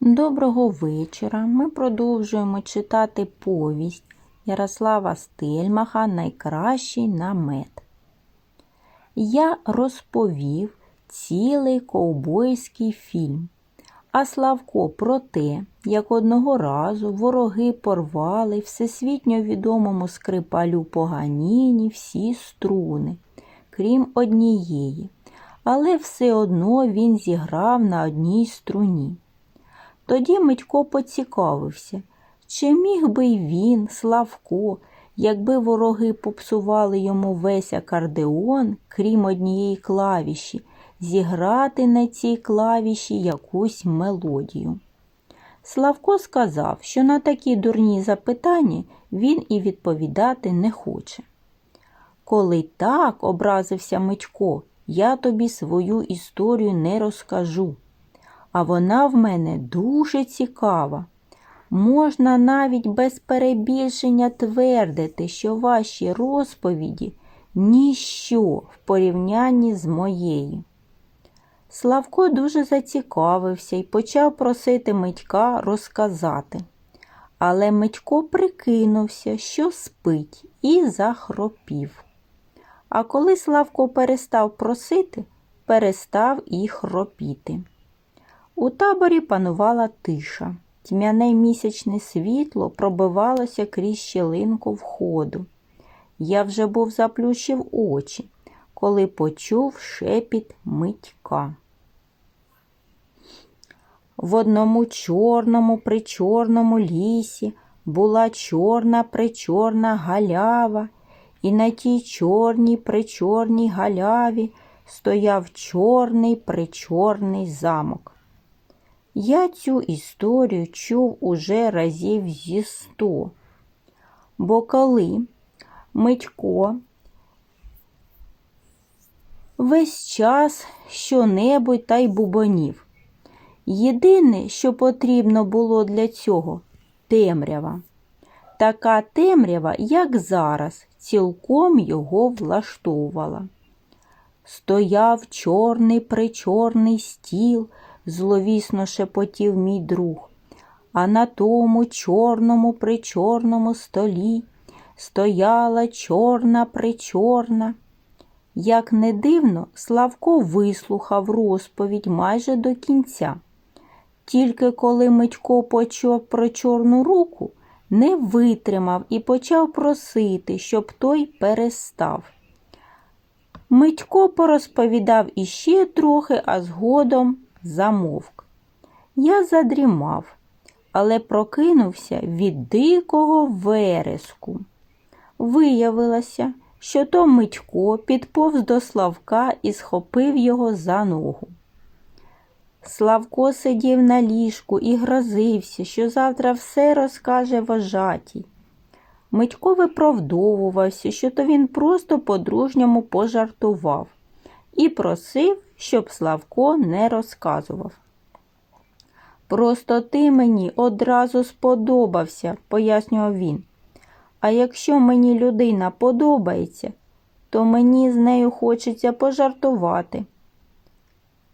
Доброго вечора. Ми продовжуємо читати повість Ярослава Стельмаха Найкращий намет. Я розповів цілий ковбойський фільм, а Славко про те, як одного разу вороги порвали всесвітньо відомому скрипалю Поганіні всі струни, крім однієї, але все одно він зіграв на одній струні. Тоді Митько поцікавився, чи міг би й він, Славко, якби вороги попсували йому весь акордеон, крім однієї клавіші, зіграти на цій клавіші якусь мелодію. Славко сказав, що на такі дурні запитання він і відповідати не хоче. Коли так, образився Митько, я тобі свою історію не розкажу а вона в мене дуже цікава. Можна навіть без перебільшення твердити, що ваші розповіді ніщо в порівнянні з моєю. Славко дуже зацікавився і почав просити Митька розказати. Але Митько прикинувся, що спить, і захропів. А коли Славко перестав просити, перестав і хропіти. У таборі панувала тиша. Тьмяне місячне світло пробивалося крізь щелинку входу. Я вже був заплющив очі, коли почув шепіт митька. В одному чорному причорному лісі була чорна причорна галява, і на тій чорній причорній галяві стояв чорний причорний замок. Я цю історію чув уже разів зі сто. Бо коли Митько весь час що-небудь та й бубонів. Єдине, що потрібно було для цього темрява. Така темрява, як зараз, цілком його влаштовувала. Стояв чорний причорний стіл зловісно шепотів мій друг, а на тому чорному причорному столі стояла чорна причорна. Як не дивно, Славко вислухав розповідь майже до кінця. Тільки коли Митько почув про чорну руку, не витримав і почав просити, щоб той перестав. Митько порозповідав іще трохи, а згодом замовк. Я задрімав, але прокинувся від дикого вереску. Виявилося, що то Митько підповз до Славка і схопив його за ногу. Славко сидів на ліжку і грозився, що завтра все розкаже вожатій. Митько виправдовувався, що то він просто по-дружньому пожартував і просив, щоб Славко не розказував. Просто ти мені одразу сподобався, пояснював він. А якщо мені людина подобається, то мені з нею хочеться пожартувати.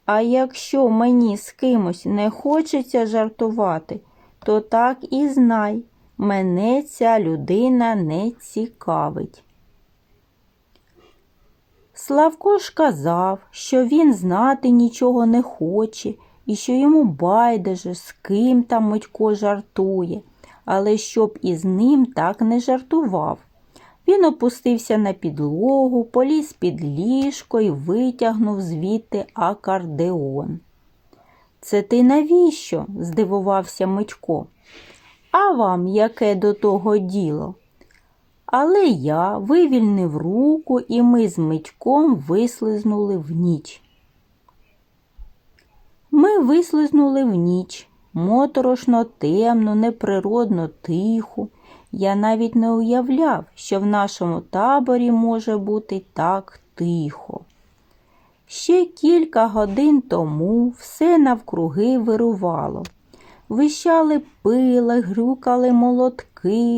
А якщо мені з кимось не хочеться жартувати, то так і знай, мене ця людина не цікавить. Славко ж казав, що він знати нічого не хоче і що йому байдуже, з ким там Митько жартує, але щоб із ним так не жартував. Він опустився на підлогу, поліз під ліжко і витягнув звідти акордеон. Це ти навіщо? здивувався Митько. А вам яке до того діло? Але я вивільнив руку, і ми з Митьком вислизнули в ніч. Ми вислизнули в ніч, моторошно темно, неприродно тиху. Я навіть не уявляв, що в нашому таборі може бути так тихо. Ще кілька годин тому все навкруги вирувало. Вищали пила, грюкали молотки,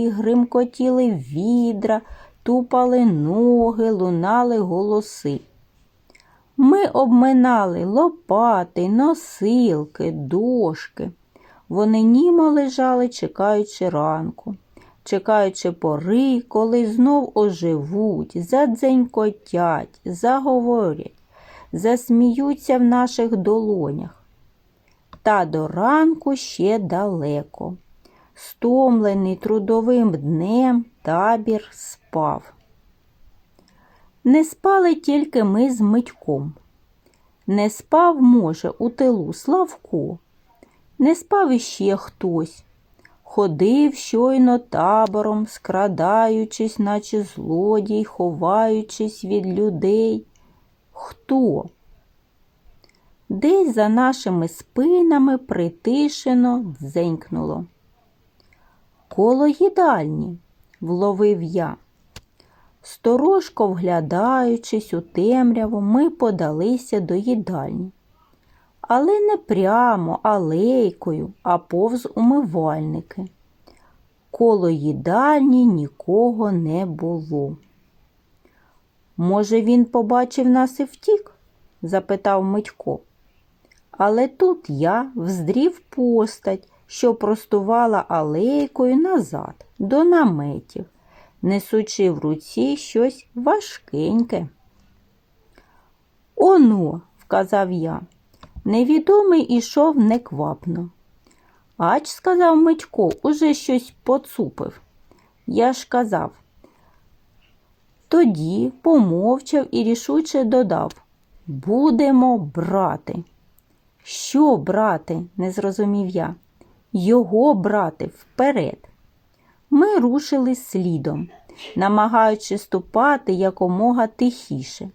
гримкотіли відра, тупали ноги, лунали голоси. Ми обминали лопати, носилки, дошки. Вони німо лежали, чекаючи ранку, чекаючи пори, коли знов оживуть, задзенькотять, заговорять, засміються в наших долонях. Та до ранку ще далеко. Стомлений трудовим днем табір спав. Не спали тільки ми з Митьком. Не спав, може, у тилу Славко. Не спав іще хтось. Ходив щойно табором, скрадаючись, наче злодій, ховаючись від людей. Хто? Десь за нашими спинами притишено дзенькнуло. Коло їдальні, вловив я. Сторожко вглядаючись у темряву, ми подалися до їдальні. Але не прямо алейкою, а повз умивальники. Коло їдальні нікого не було. Може, він побачив нас і втік? запитав Митько. Але тут я вздрів постать, що простувала алейкою назад, до наметів, несучи в руці щось важкеньке. Оно, вказав я, невідомий ішов неквапно. Ач, сказав Митько, уже щось поцупив. Я ж казав. Тоді помовчав і рішуче додав Будемо брати. Що брати? не зрозумів я. Його брати вперед. Ми рушили слідом, намагаючись ступати якомога тихіше.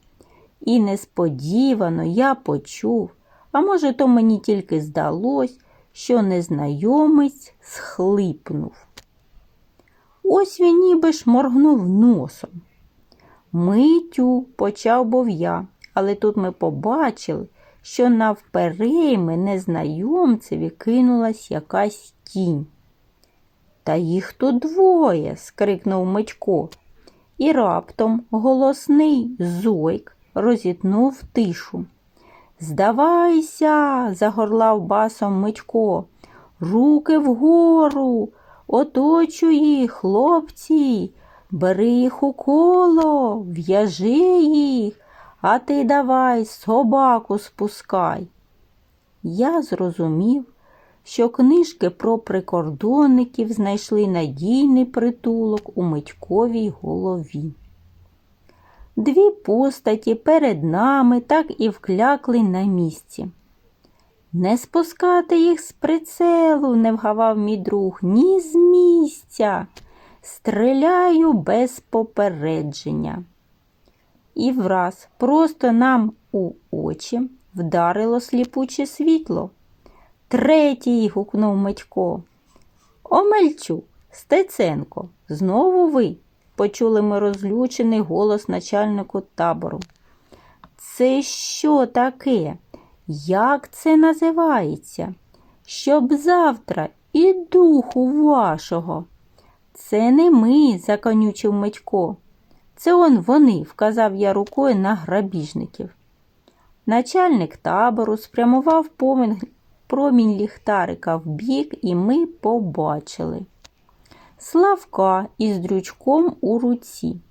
І несподівано я почув, а може, то мені тільки здалось, що незнайомець схлипнув. Ось він ніби моргнув носом. Митю почав був я, але тут ми побачили, що навперейми незнайомцеві кинулась якась тінь. Та їх тут двоє, скрикнув Митько, і раптом голосний зойк розітнув тишу. Здавайся, загорлав басом Митько. Руки вгору, оточуй їх, хлопці, бери їх у коло, в'яжи їх, а ти давай собаку спускай. Я зрозумів, що книжки про прикордонників знайшли надійний притулок у Митьковій голові. Дві постаті перед нами так і вклякли на місці. Не спускати їх з прицелу, не вгавав мій друг, ні з місця. Стріляю без попередження. І враз просто нам у очі вдарило сліпуче світло. Третій. гукнув Митько. Омельчук, Стеценко, знову ви почули ми розлючений голос начальнику табору. Це що таке? Як це називається? Щоб завтра і духу вашого. Це не ми, законючив Митько. Це он вони, вказав я рукою на грабіжників. Начальник табору спрямував промінь ліхтарика в бік, і ми побачили. Славка із дрючком у руці.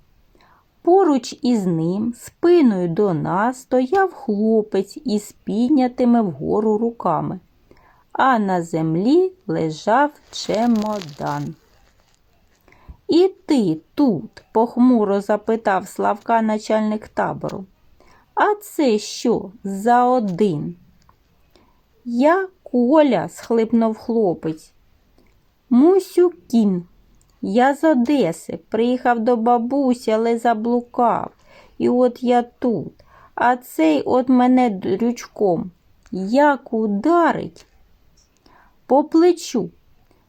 Поруч із ним, спиною до нас, стояв хлопець із піднятими вгору руками, а на землі лежав чемодан. І ти тут? похмуро запитав Славка начальник табору. А це що за один? Я Коля, схлипнув хлопець. Мусю кін. Я з Одеси, приїхав до бабусі, але заблукав. І от я тут, а цей от мене дрючком. Як ударить? По плечу.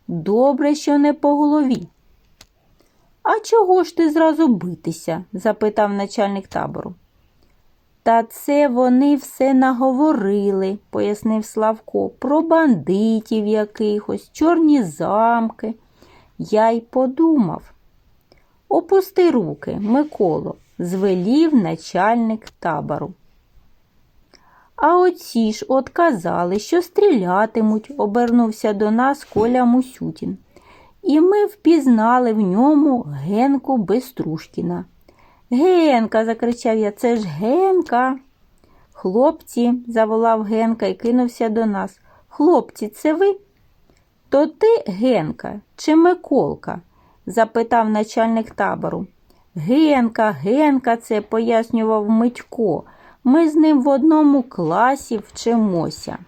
Добре, що не по голові. А чого ж ти зразу битися? запитав начальник табору. Та це вони все наговорили, пояснив Славко, про бандитів якихось, чорні замки. Я й подумав. Опусти руки, Миколо, звелів начальник табору. А оці ж от казали, що стрілятимуть, обернувся до нас Коля Мусютін. І ми впізнали в ньому Генку Беструшкіна. Генка, закричав я, це ж Генка. Хлопці, заволав Генка і кинувся до нас. Хлопці, це ви? То ти, Генка, чи Миколка? запитав начальник табору. Генка, Генка, це пояснював Митько. Ми з ним в одному класі вчимося.